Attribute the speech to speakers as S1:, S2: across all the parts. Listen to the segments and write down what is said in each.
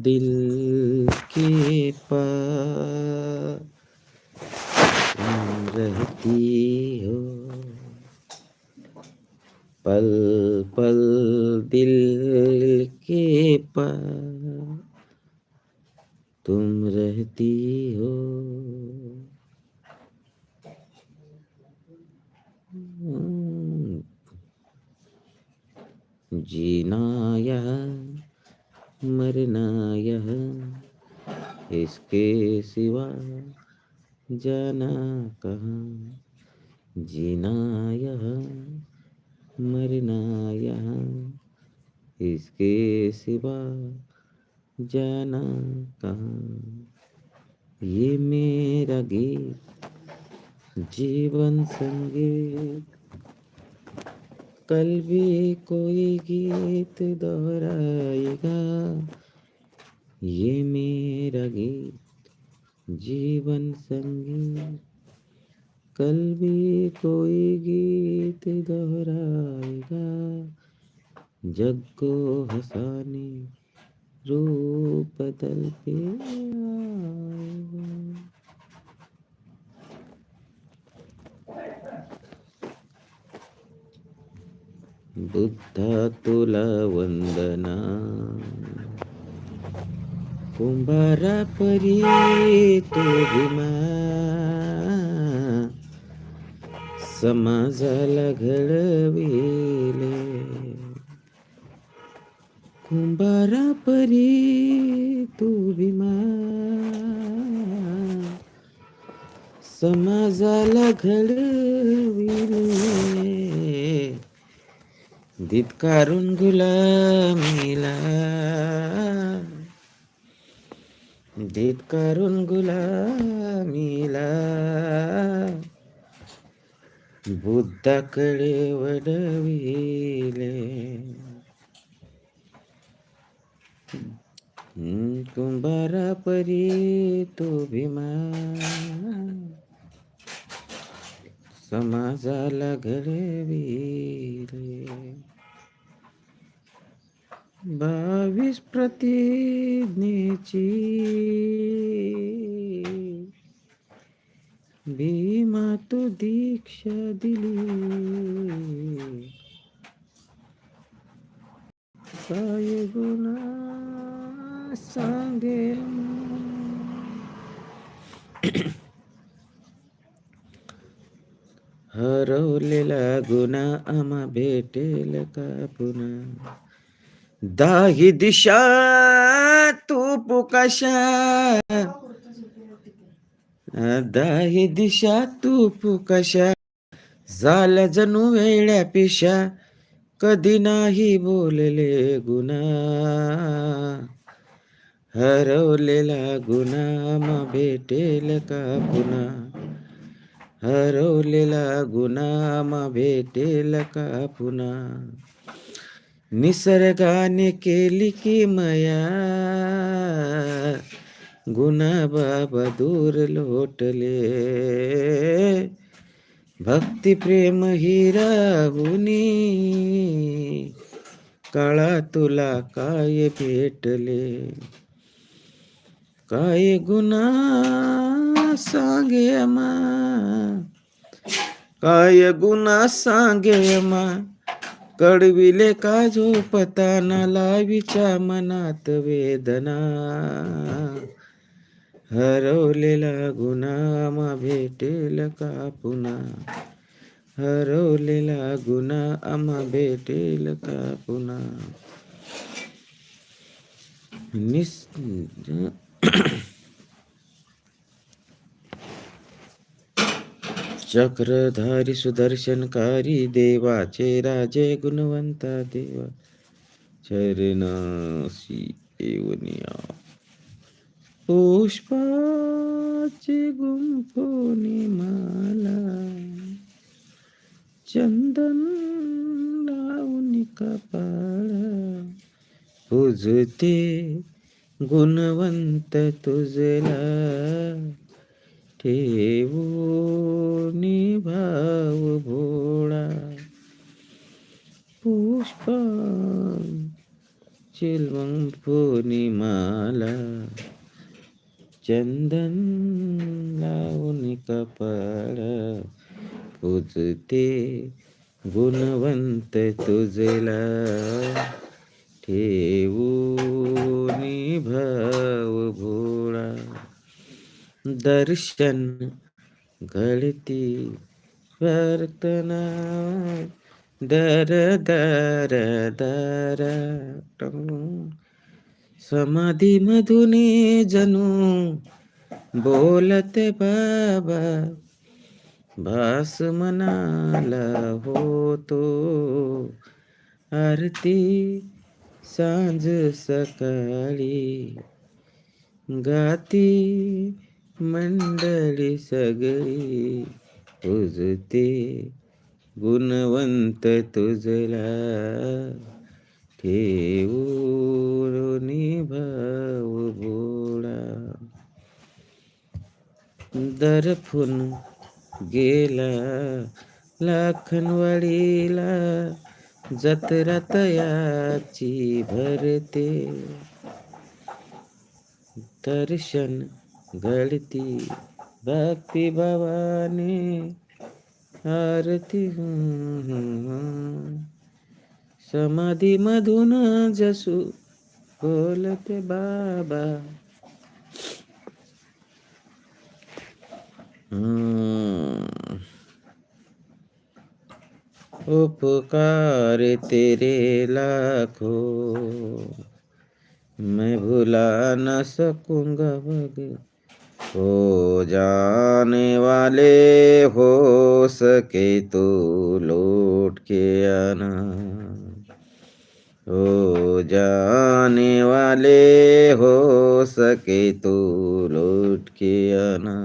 S1: दिल के पास रहती हो। पल पल दिल के पास तुम रहती हो। जीना यह मरना यह इसके सिवा जाना कहाँ? जीना यह मरना यह इसके सिवा जाना कहाँ? ये मेरा गीत जीवन संगीत कल भी कोई गीत दोहराएगा। ये मेरा गीत, जीवन संगीत कल भी कोई गीत दोहराएगा। जग को हंसाने, रूप बदल पे आएगा। बुद्धा तुला वंदना. कुंभारा परी तो भीमा. समाजाला घडविले. कुंभारा परी तू भीमा. समाजाला घडविले. धित्कारून गुलामीला धित्कारून गुलामीला बुद्धाकडे वडविले। कुंभारा परी तो भीमा। समाजाला घडविले। बावीस प्रतिज्ञेची. भीमा तू दीक्षा दिली. काय गुणा सांगे हरवलेला गुन्हा आम्हा भेटेल का पुन्हा? दाही दिशा तू पुकाशा दाही दिशा तू पुकाशा झाल्या जणू वेळ्या पिशा कधी नाही बोलले गुन्हा हरवलेला गुन्हा मा भेटेल का पुन्हा? हरवलेला गुन्हा मा भेटेल का पुन्हा? निसर्गाने केली की मया. गुणा बाबा दूर लोटले. भक्ती प्रेम हिराहुनी काळा तुला काय भेटले? काय गुन्हा सांगे मा? काय गुन्हा सांगे मा? कडविले का झोपताना लावीच्या मनात वेदना? हरवलेला गुन्हा मा भेटेल का पुन्हा? हरवलेला गुन्हा आम्हा भेटेल का पुन्हा? निस चक्रधारी सुदर्शनकारी देवाचे राजे गुणवंता देवा. चरणासी एवनिया पुष्पाचे गुंफोने माला. चंदन लावून कपाळा. पुजते गुणवंत तुझला. ठेवू भाव भोळा पुष्प चिलवंग फुनी माला चंदन लावून कपाळ. पूजते गुणवंत तुझला. ठेवू भाव भोळा दर्शन घडती वर्तना दर दर दर समाधी मधुनी जणू बोलते बाबा. भास मनाला होतो आरती सांज सकाळी. गाती मंडळी सगळी पूजते गुणवंत तुझला. ठेवून भाव बोळा दरफून गेला लाखनवाडीला जत्रा तयाची भरते. दर्शन घडती भक्ती भावाने, आरती समाधी मधून जसू बोलते बाबा हम्म. उपकार तेरे लाखों, मैं भुला न सकूँगा बग हो जाने वाले हो सके तो लौट के आना। हो जाने वाले हो सके तो लौट के आना।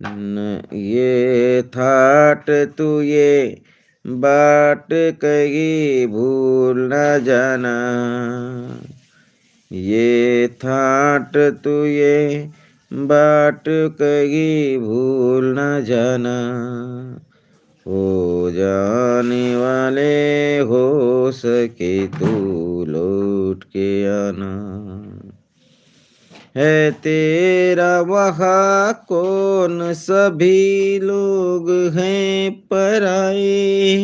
S1: न, ये थाट तू ये बाट कहीं भूल न जाना। ये थाट तू ये बाट कहीं भूल न जाना। हो जाने वाले हो सके तू लौट के आना। है तेरा वहाँ कौन सभी लोग हैं पराए?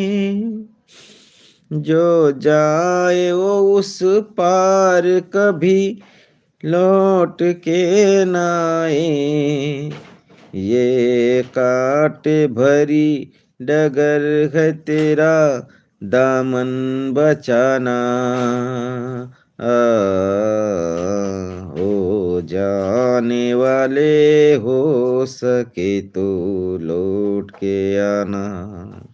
S1: जो जाए वो उस पार कभी लौट के नाए। ये काट भरी डगर है तेरा दामन बचाना। आ, हो जाने वाले हो सके तो लौट के आना।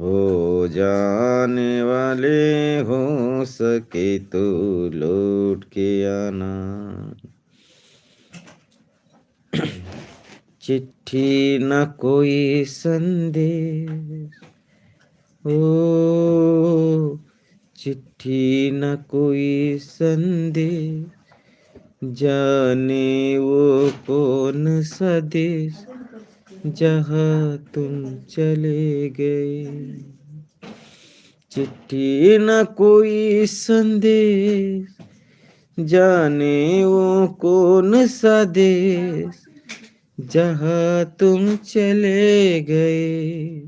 S1: हो जाने वाले हो सके तो लौट के आना। चिट्ठी न कोई संदेश। ओ, चिट्ठी न कोई संदेश। जाने वो कौन सा देश? जहाँ तुम चले गए। चिट्ठी न कोई संदेश जाने वो कौन सा देश, जहाँ तुम चले गए।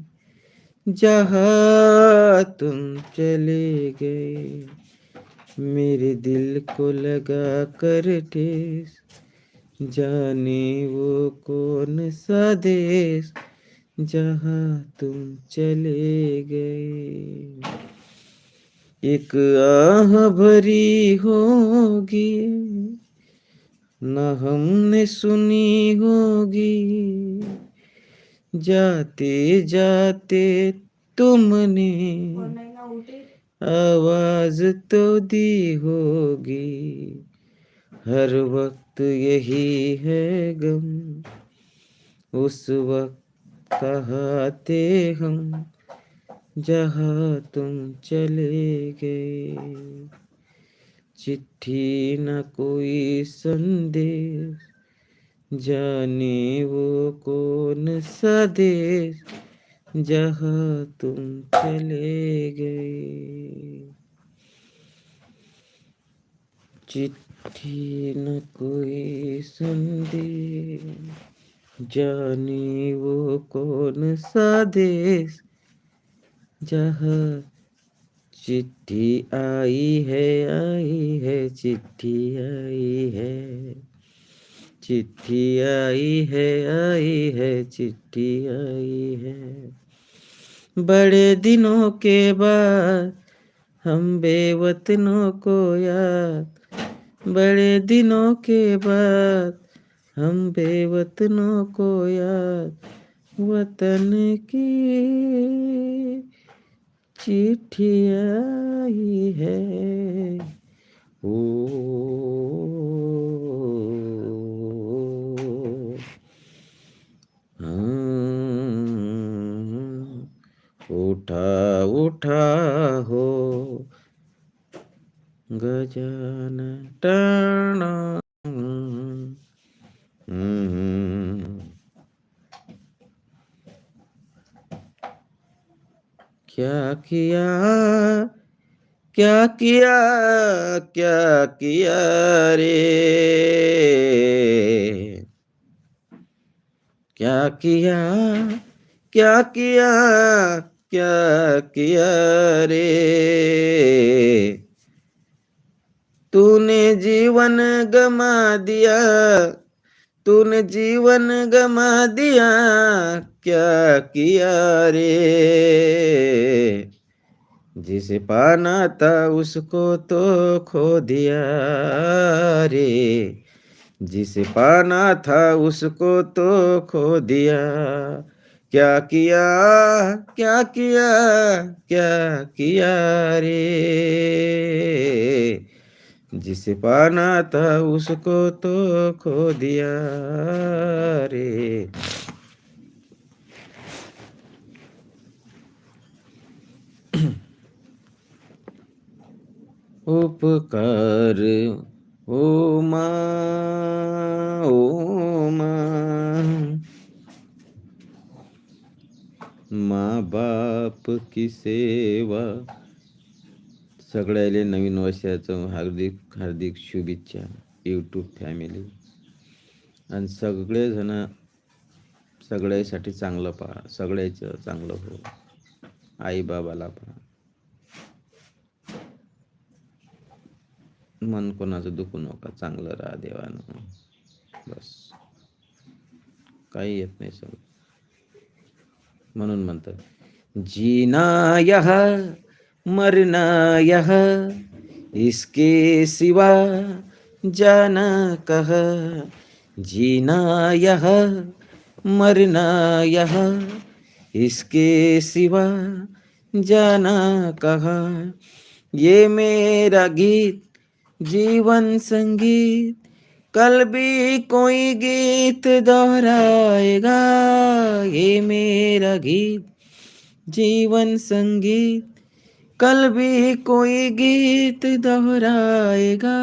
S1: जहाँ तुम चले गए। मेरे दिल को लगा कर ठेस जाने वो कौन सा देश जहाँ तुम चले गए। एक आह भरी होगी न हमने सुनी होगी। जाते जाते तुमने आवाज़ तो दी होगी। हर वक्त यही है गम। उस वक्त कहाते हम जहाँ तुम चले गए। चिट्ठी न कोई संदेश, जाने वो कौन सा देश जहाँ तुम चले गए। चिट्ठी न कोई संदेश जाने वो कौन सा देश जहाँ चिट्ठी आई है आई है, चिट्ठी आई है। चिट्ठी आई है आई है, चिट्ठी आई है। बड़े दिनों के बाद हम बेवतनों को याद बड़े दिनों के बाद हम बेवतनों को याद वतन की चिट्ठी आई है। ओ हाँ, उठा उठा। गजान टण. क्या किया क्या किया क्या किया रे? क्या किया क्या किया क्या किया रे? तूने जीवन गमा दिया, तूने जीवन गमा दिया, क्या किया रे? जिसे पाना था उसको तो खो दिया रे। जिसे पाना था उसको तो खो दिया, क्या किया क्या किया क्या किया रे? जिसे पाना था उसको तो खो दिया रे। उपकार, ओ मा, ओ माँ। बाप की सेवा सगळ्याले नवीन वर्षाचं हार्दिक हार्दिक शुभेच्छा यूट्यूब फॅमिली आणि सगळेजण सगळ्यासाठी चांगलं पहा सगळ्याचं चांगलं हो. आईबाबाला पहा मन कोणाचं दुखू नका चांगलं राहा देवानं. बस. काही येत नाही सगळं. म्हणून म्हणतात जीना यह मरना यह इसके सिवा जाना कह जीना यह मरना यह इसके सिवा जाना कहा ये मेरा गीत, जीवन संगीत, कल भी कोई गीत दोहराएगा। ये मेरा गीत, जीवन संगीत कल भी कोई गीत दोहराएगा।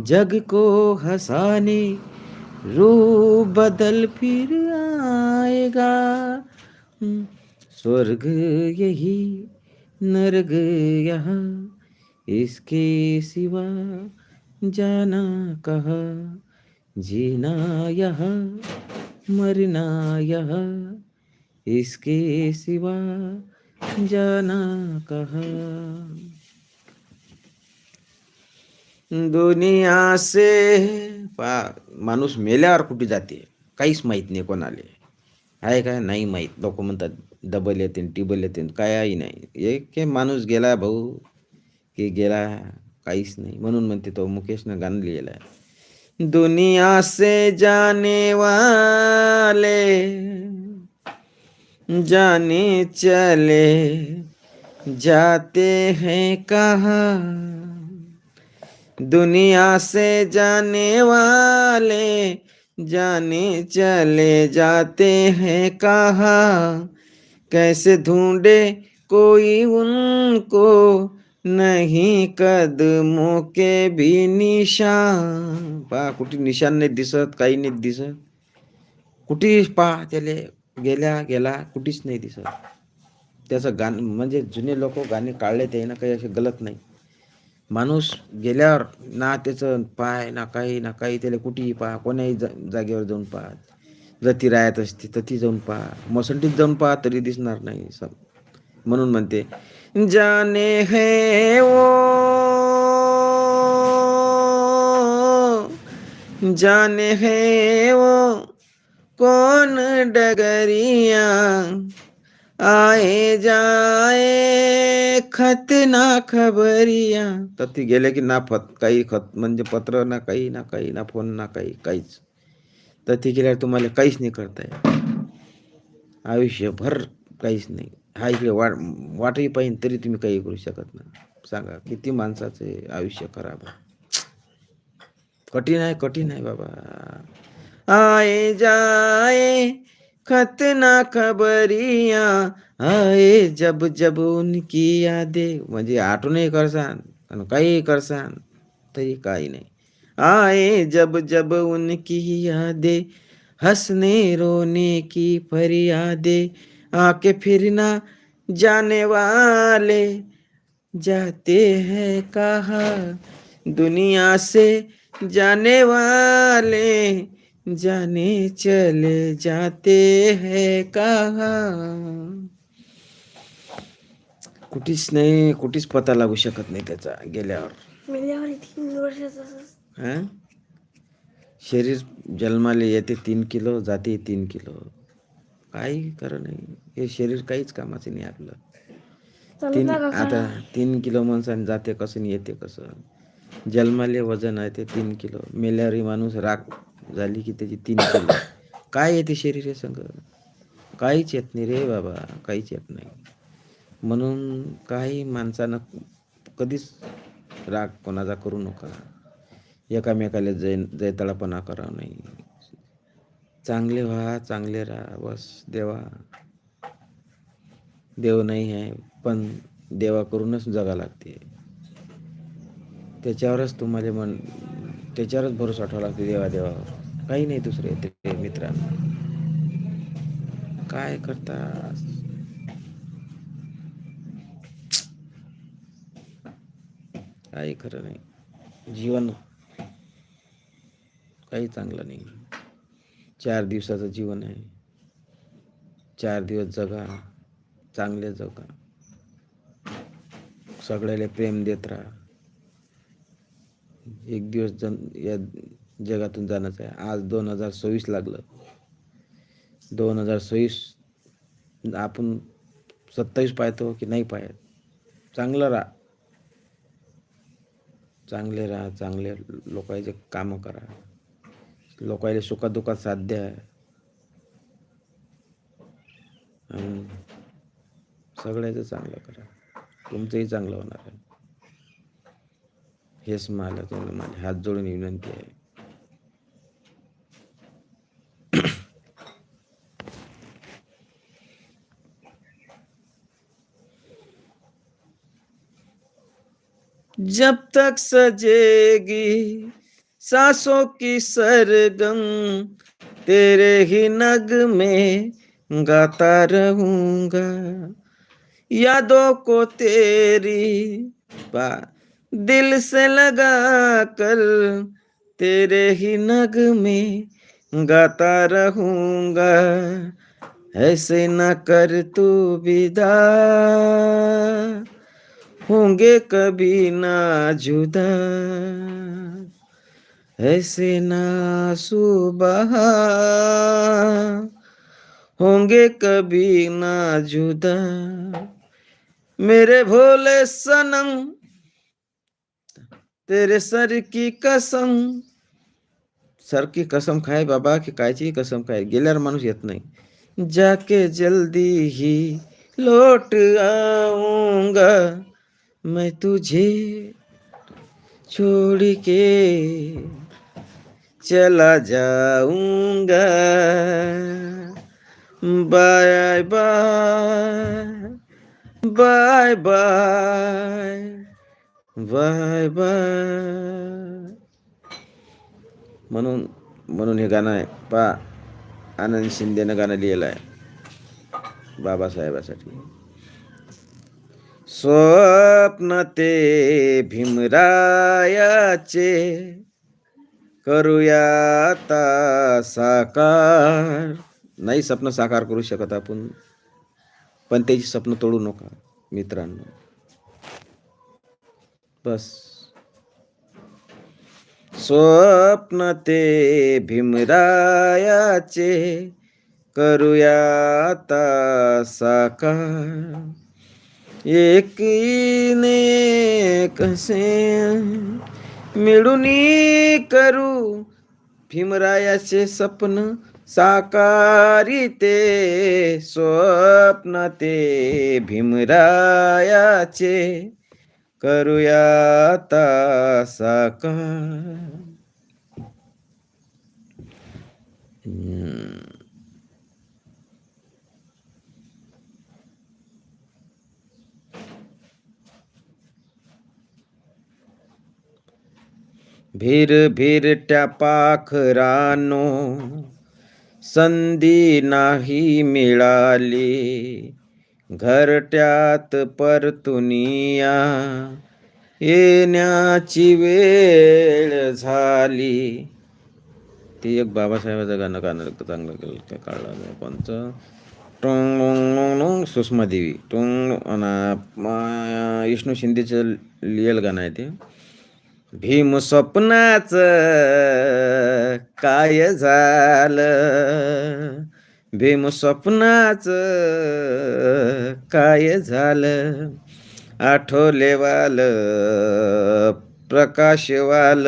S1: जग को हंसाने रूप बदल फिर आएगा। स्वर्ग यही, नर्ग यहाँ, इसके सिवा जाना कहा? जीना यह, मरना यह, इसके सिवा जाना कहा। दुनिया से पा माणूस मेल्यावर कुठे जाते? काहीच माहीत नाही कोणाले. आहे काय? नाही माहीत. लोक म्हणतात डबल येते टिबल येते काही नाही. एक माणूस गेला भाऊ की गेला काहीच नाही. म्हणून म्हणते तो मुकेशनं गाणं लिहिलं आहे दुनिया से जाने वाले जाने चले जाते हैं कहा? दुनिया से जाने वाले जाने चले जाते हैं कहा? कैसे ढूंढे कोई उनको? नहीं कदमों के भी निशान। पा कुठे निशान नाही दिसत काही नाही दिसत कुठे पा त्याले गेल्या गेला कुठेच नाही दिसत. त्याचं गाणं म्हणजे जुने लोक गाणे काढले ते ना काही असे गलत नाही. माणूस गेल्यावर ना त्याचं पाय ना काही ना काही त्याला कुठेही पहा कोण्याही जा जागेवर जाऊन पहा. जती राहत असते तती जाऊन पहा. मसंडीत जाऊन पहा तरी दिसणार नाही सब. म्हणून म्हणते जाने हे ओ जाने हे ओ कौन डगरिया? आए जाए खत ना खबरिया। तर ती गेले की ना फत काही खत म्हणजे पत्र ना काही ना काही ना फोन ना काही काहीच. तर ती गेल्यावर तुम्हाला काहीच नाही करता येत. आयुष्यभर काहीच नाही. हा इकडे वाट वाटही पाहिजे तरी तुम्ही काही करू शकत नाही. सांगा किती माणसाचे आयुष्य खराब आहे. कठीण आहे कठीण आहे बाबा. आए जाए, खत ना खबरिया, आए जब जब उनकी यादे। म्हणजे आठवणही करसान आणि काही करसान, तरी काही नाही. आए जब जब उनकी यादे, हंसने रोने की फरियादे, आके फिर ना जाने वाले जाते हैं कहा? दुनिया से जाने वाले जाने चले जाते हैं कहा। कुठेच नाही कुठेच पता लागू शकत नाही त्याचा गेल्यावर.
S2: मेल्यावर तीन वर्षाचा असं-
S1: हं? शरीर जन्माला येते तीन किलो जाते तीन किलो. काही खरं नाही. हे शरीर काहीच कामाचं नाही आपलं. तीन
S2: का
S1: आता तीन किलो माणसाने जाते कसं येते कसं. जन्माले वजन आहे ते तीन किलो. मेल्यावरही माणूस राख झाली की त्याची तीन काय येते शरीर हे संग? काहीच येत नाही रे बाबा काहीच येत नाही. म्हणून काही माणसानं कधीच राग कोणाचा करू नका. एकामेकाला जय जैताळापणा करावं नाही. चांगले व्हा चांगले राहा बस देवा. देव नाही आहे पण देवा करूनच जगा लागते. त्याच्यावरच तुम्हाला मन त्याच्यावरच भरोसा ठेवा लागते देवा देवावर काही नाही दुसरे ते मित्रांनो. काय करता? काही खरं नाही. जीवन काही चांगलं नाही. चार दिवसाचं जीवन आहे. चार दिवस जगा. चांगले जगा. सगळ्याला प्रेम देत राहा. एक दिवस जन या जगातून जाण्याचं आहे. आज दोन हजार सव्वीस लागलं. दोन हजार सव्वीस आपण सत्तावीस पाहतो की नाही पाहत? चांगलं राहा. चांगले राहा चांगले लोकांचे कामं करा. लोकांना सुखादुखात साध्य आहे. सगळ्याचं चांगलं करा. तुमचंही चांगलं होणार आहे. हेच मला तुम्हाला माझे हात जोडून विनंती आहे. जब तक सजेगी सांसों की सरगम तेरे ही नग में गाता रहूंगा। यादों को तेरी बा दिल से लगा कर तेरे ही नग में गाता रहूँगा। ऐसे न कर तू विदा। होंगे कभी ना जुदा। ऐसे ना सुबह होंगे कभी ना जुदा। मेरे भोले सनम तेरे सर की कसम। सर की कसम खाय बाबा की कायची कसम खाय गेल्यावर माणूस येत नाही। जाके जल्दी ही लौट आऊँगा। मैं तुझे छोड़ के चला जाऊँगा। Bye bye bye bye. Bye bye म्हणून म्हणून हे गाणं आहे. पा आनंद शिंदेनं गाणं लिहिलं आहे. बाबासाहेबासाठी. स्वप्न ते भीमरायाचे करूया आता साकार. नाही स्वप्न साकार करू शकत आपण. पण त्याची स्वप्न तोडू नका मित्रांनो. बस। स्वप्न ते भीमरायाचे करूया आता साकार। एकीने कसे मिळून करू भीमरायाचे स्वप्न साकारी ते स्वप्न ते भीमरायाचे करूया आता साकार भिर भिर पाखरानो संधी नाही मिळाली. घरट्यात परतुनिया येण्याची वेळ झाली. ते एक बाबासाहेबाचं गाणं गाणं चांगलं केलं काय काढलं कोणतं टोंग लोंग लोंग लोंग सुषमा देवी. टोंग विष्णू शिंदेचं लिहिलं गाणं आहे ते. भीम स्वप्नाच काय झालं? भीम स्वप्नाच काय झालं? आठवलेवाल प्रकाशवाल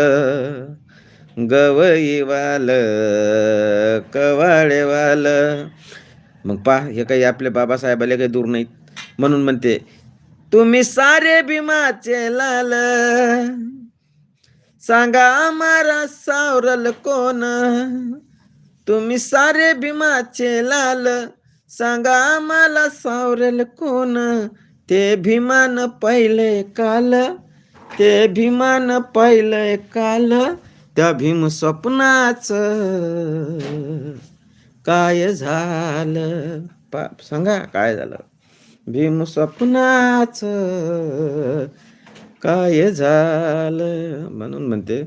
S1: गवईवाल कवाळेवाल मग पा हे काही आपले बाबासाहेबाले काही दूर नाहीत. म्हणून म्हणते तुम्ही सारे भीमाचे लाल. सांगा आम्हाला सावरल कोण? तुम्ही सारे भीमाचे लाल सांगा आम्हाला सावरेल कोण? ते भीमान पहिले काल ते भीमान पहिले काल त्या भीम स्वप्नाच काय झालं? पाप सांगा काय झालं? भीम स्वप्नाच काय झालं? म्हणून म्हणते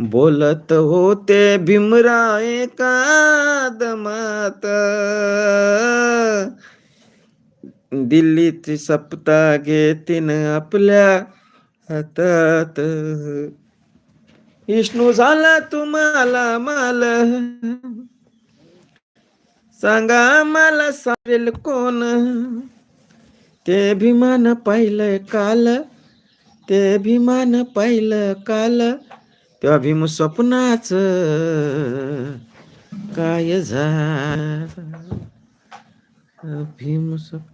S1: बोलत होते भीमराय कादमात दिल्लीची सप्ता घेतीन आपल्या हातात. विष्णू झाला तुम्हाला माल. सांगा मला सारेल कोण? ते भीमान पाहिलं काल ते भीमान पाहिलं काल. तेव्हा भीम स्वप्नाच काय झालं? भीम स्वप्न